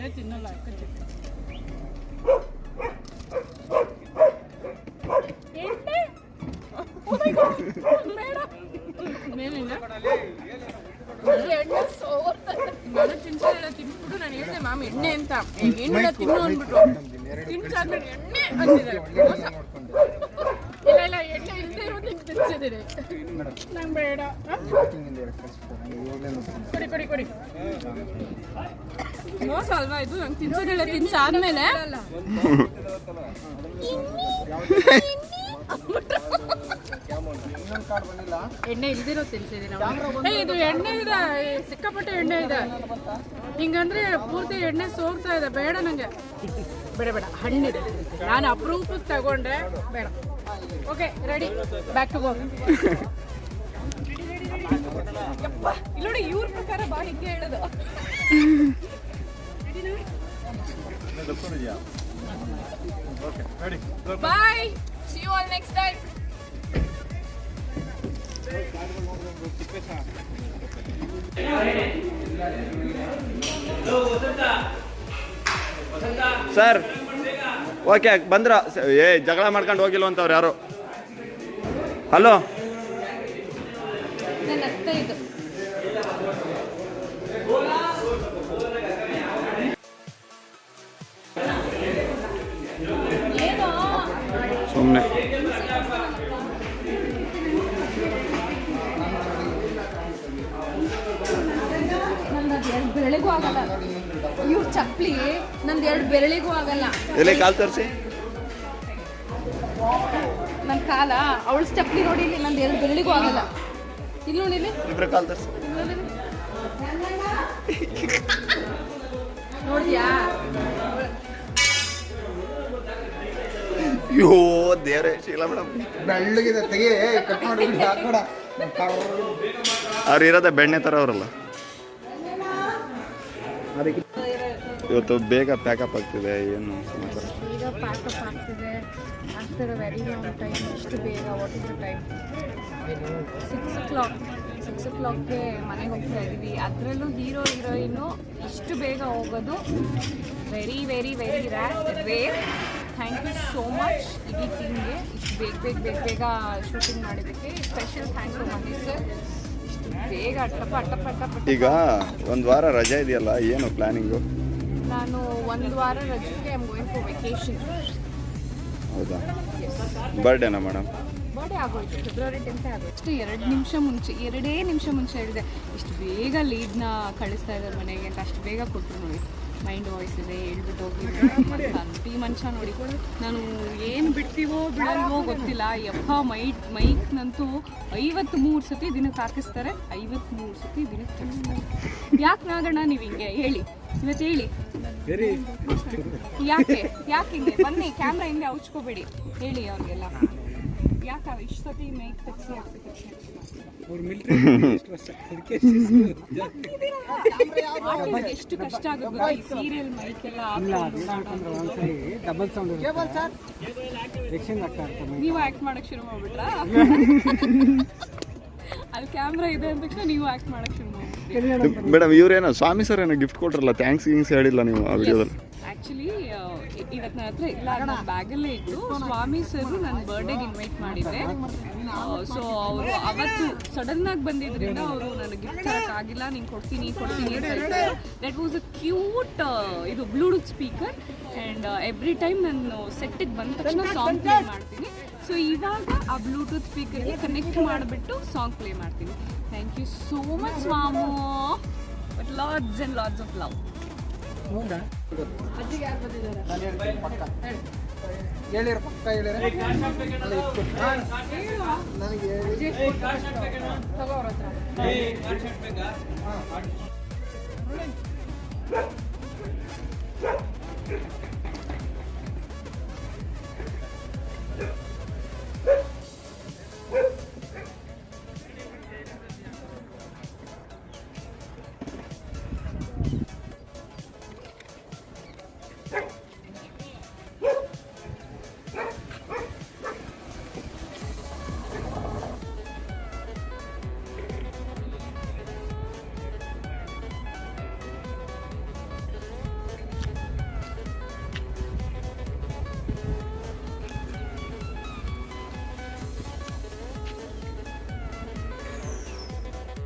ಅದೇ ತಿನ್ನಲ್ಲ ಅಕ್ಕ ಚಿಕ್ಕ ಎಣ್ಣೆ Oh my God. ಬೇಡ ಮೇಲಿಂದ ಎಣ್ಣೆ ಸೋರ್ತದೆ ನಾನು ತಿನ್ಸಲ್ಲ ತಿನ್ಬಿಟ್ಟು ನಾನು ಹೇಳಿದೆ ಮ್ಯಾಮ್ ಎಣ್ಣೆ ಅಂತ ಎಣ್ಣೆ ತಿನ್ನು ಅಂದ್ಬಿಟ್ರು ತಿನ್ಸಾದ್ಮೇಲೆ ಎಣ್ಣೆ ಅಂತಿದ್ದಾರೆ ಮೋಸ. ಇಲ್ಲ ಇಲ್ಲ ಎಣ್ಣೆ ಇಲ್ಲದೆ ಇರೋದು ನಿಮ್ಗೆ ತಿನ್ಸಿದ್ದೀನಿ ನಂಗೆ ಬೇಡ ಹ? ಕೊಡಿ ಕೊಡಿ ಕೊಡಿ ಮೋಸ ಅಲ್ವಾ ಇದು ನಂಗೆ ತಿನ್ಸೋದಿಲ್ಲ ತಿನ್ಸಾದ್ಮೇಲೆ. ಎಣ್ಣೆ ಇಲ್ದಿರೋ ತಿನ್ಸಿದ್ದೀನಿ ಏ ಇದು ಎಣ್ಣೆ ಇದೆ ಸಿಕ್ಕಾಪಟ್ಟೆ ಎಣ್ಣೆ ಇದೆ. ಹಿಂಗಂದ್ರೆ ಪೂರ್ತಿ ಎಣ್ಣೆ ಸೋಗ್ತಾ ಇದೆ ಬೇಡ ನಂಗೆ. ಬೇಡ ಬೇಡ ಹಣ್ಣಿದೆ. ನಾನು ಅಪರೂಪಕ್ಕೆ ತಗೊಂಡೆ ಬೇಡ. Okay ready back to go ನೋಡಿ ಇವ್ರ ಪ್ರಕಾರ ಬಾ ಹಿಂಗೆ ಹೇಳೋದು. Bye see you all next time sir okay ಬಂದ್ರ? ಏ ಜಗಳ ಮಾಡ್ಕೊಂಡು ಹೋಗಿಲ್ವಂತವ್ರು ಯಾರು? ಹಲೋ ಸುಮ್ಮನೆ ನಂದು ಅದು ಎರಡು ಬೆರಳಿಗೂ ಆಗಲ್ಲ ಇವ್ರ ಚಪ್ಪಲಿ ನಂದು ಎರಡು ಬೆರಳಿಗೂ ಆಗಲ್ಲ ಎಲ್ಲಿ ಕಾಲ್ ತರಿಸಿ. ನನ್ನ ಕಾಲ ಅವಳ ಚಪ್ಪಲಿ ನೋಡಿ ಇಲ್ಲಿ ನಂದು ಎರಡು ಬೆರಳಿಗೂ ಆಗಲ್ಲ. ಇಲ್ಲಿ ನೋಡಿ ಇಲ್ಲಿ. ಇಬ್ರು ನೋಡಿ ತರಿಸಿ. ನೋಡಿದ್ಯಾ? ಅಯ್ಯೋ. ದೇವ್ರೆ. ಶೀಲ ಮೇಡಮ್. ಬೆಳ್ಳಗಿದೆ ತೆಗೆ. ಕಟ್ ಮಾಡಿ ಹಾಕೋಡ ಅವ್ರು ಇರೋದೇ ಬೆಣ್ಣೆ ಥರ ಅವರಲ್ಲ. ಅದಕ್ಕೆ ಇವತ್ತು ಬೇಗ ಪ್ಯಾಕಪ್ ಆಗ್ತಿದೆ ಏನು ಸಮಾಚಾರ? ಈಗ ಪ್ಯಾಕಪ್ ಆಗ್ತಿದೆ. ಆಫ್ಟರ್ ವೆರಿ ಲಾಂಗ್ ಟೈಮ್ ಇಷ್ಟು ಬೇಗ what is the time six o'clock six ಓ ಕ್ಲಾಕ್ಗೆ ಮನೆಗೆ ಹೋಗ್ತಾ ಇದ್ದೀವಿ. ಅದರಲ್ಲೂ ಹೀರೋ ಹೀರೋಯಿನು ಇಷ್ಟು ಬೇಗ ಹೋಗೋದು very very very rare rare thank you so much ಇಡೀ ಟೀಮ್ಗೆ ಇಷ್ಟು ಬೇಗ ಬೇಗ ಬೇಗ ಬೇಗ ಶೂಟಿಂಗ್ ಮಾಡಿದ್ದಕ್ಕೆ. Special thanks to Mahesh sir ಇಷ್ಟು ಬೇಗ ಅಟ್ಟಪ್ಪ ಅಟ್ಟಪ್ಪ ಅಟ್ಟಪ್ಪ ಈಗ ಒಂದು ವಾರ ರಜೆ ಇದೆಯಲ್ಲ ಏನು ಪ್ಲಾನಿಂಗು ನಾನು ಒಂದು ವಾರ ರಜೆಗೆ ಐಮ್ ಗೋಯಿಂಗ್ ಫಾರ್ ವೆಕೇಶನ್ ಹೌದಾ? ಬರ್ಡೇನಾ ಮೇಡಮ್ ಬರ್ಡೇ ಆಗೋಯ್ತು ಫೆಬ್ರವರಿ ಟೆಂತ್ ಆಗೋಯ್ತು. ಅಷ್ಟು ಎರಡು ನಿಮಿಷ ಮುಂಚೆ ಎರಡೇ ನಿಮಿಷ ಮುಂಚೆ ಹೇಳಿದೆ. ಇಷ್ಟು ಬೇಗ ಲೀಡ್ನ ಕಳಿಸ್ತಾ ಇದ್ದಾರೆ ಮನೆಗೆ ಅಂತ ಅಷ್ಟು ಬೇಗ ಕೊಟ್ಟರು ನೋಡಿ. ಮೈಂಡ್ ವಾಯ್ಸ್ ಇದೆ ಹೇಳ್ಬಿಟ್ಟು ಹೋಗಿ ಅಂತ ಮಂಚ ನೋಡಿ. ನಾನು ಏನು ಬಿಡ್ತೀವೋ ಬಿಡಲ್ವೋ ಗೊತ್ತಿಲ್ಲ. ಯಪ್ಪ ಮೈಕ್ ಮೈಕ್ನಂತೂ ಐವತ್ತು ಮೂರು ಸತಿ ದಿನಕ್ಕೆ ಹಾಕಿಸ್ತಾರೆ ಐವತ್ತು ಮೂರು ಸತಿ ದಿನಕ್ಕೆ ಹಾಕಿಸ್ತಾರೆ. ಯಾಕೆ ನಾಗಣ್ಣ ನೀವು ಹಿಂಗೆ? ಹೇಳಿ. ಇವತ್ತು ಹೇಳಿ. ಯಾಕೆ? ಯಾಕೆ ಹಿಂಗೆ? ಬನ್ನಿ ಕ್ಯಾಮ್ರಾ ಹಿಂಗೆ ಹಚ್ಕೋಬೇಡಿ ಹೇಳಿ ಅವ್ರಿಗೆಲ್ಲ. ಅದಕ್ಕೆ ಎಷ್ಟು ಕಷ್ಟ ಆಗುತ್ತೆ ಈ ಸೀರಿಯಲ್ ಮೈಕ್ ಎಲ್ಲ ಹಾಕೊಂಡು ಒಂದ್ಸರಿ ಡಬಲ್ ಸೌಂಡ್ ಆಗ್ತಾ ನೀವು ಆಕ್ಟ್ ಮಾಡಕ್ ಶುರು ಮಾಡ್ಬಿಟ್ರಾ? ಅಲ್ಲಿ ಕ್ಯಾಮ್ರಾ ಇದೆ ಅಂದ ತಕ್ಷಣ ನೀವು ಆಕ್ಟ್ ಮಾಡಕ್ ಶುರು ಮಾಡ್ಬಿಟ್ರಿ? ಮೇಡಮ್ ಇವ್ರೇನೋ ಸ್ವಾಮಿ ಸರ್ ಏನೋ ಗಿಫ್ಟ್ ಕೊಟ್ರಲ್ಲ ಥ್ಯಾಂಕ್ಸ್ ಗಿಂಗ್ಸ್ ಹೇಳಿಲ್ಲ ನೀವು ಆ ವಿಡಿಯೋದಲ್ಲಿ ಆ್ಯಕ್ಚುಲಿ ಇವತ್ತು ನನ್ನ ಹತ್ರ ಇಲ್ಲ ನನ್ನ ಬ್ಯಾಗಲ್ಲೇ ಇತ್ತು ಸ್ವಾಮಿ ಸರ್ ನನ್ನ ಬರ್ಡೇಗೆ ಇನ್ವೈಟ್ ಮಾಡಿದ್ದೆ. ಸೊ ಅವರು ಅವತ್ತು ಸಡನ್ ಆಗಿ ಬಂದಿದ್ರಿಂದ ಅವರು ನನಗೆ ಗಿಫ್ಟ್ ಆಗಿಲ್ಲ ನಿಂಗೆ ಕೊಡ್ತೀನಿ ಕೊಡ್ತೀನಿ ಅಂತ ಹೇಳ್ತಾರೆ ದಟ್ ವಾಸ್ ಅ ಕ್ಯೂಟ್ ಇದು Bluetooth speaker and every time ನಾನು ಸೆಟ್ಟಿಗೆ ಬಂದ ತಕ್ಷಣ ಸಾಂಗ್ ಪ್ಲೇ ಮಾಡ್ತೀನಿ. ಸೊ ಇವಾಗ ಆ ಬ್ಲೂಟೂತ್ ಸ್ಪೀಕರ್ಗೆ ಕನೆಕ್ಟ್ ಮಾಡಿಬಿಟ್ಟು ಸಾಂಗ್ ಪ್ಲೇ ಮಾಡ್ತೀನಿ. Thank you so much ಮಾಮು. But lots and lots of love ಹೌದಾ? ಹೇಳಿರ ಪಕ್ಕ. ಹೇಳಿರ ನನಗೆ ಹೇಳಿ.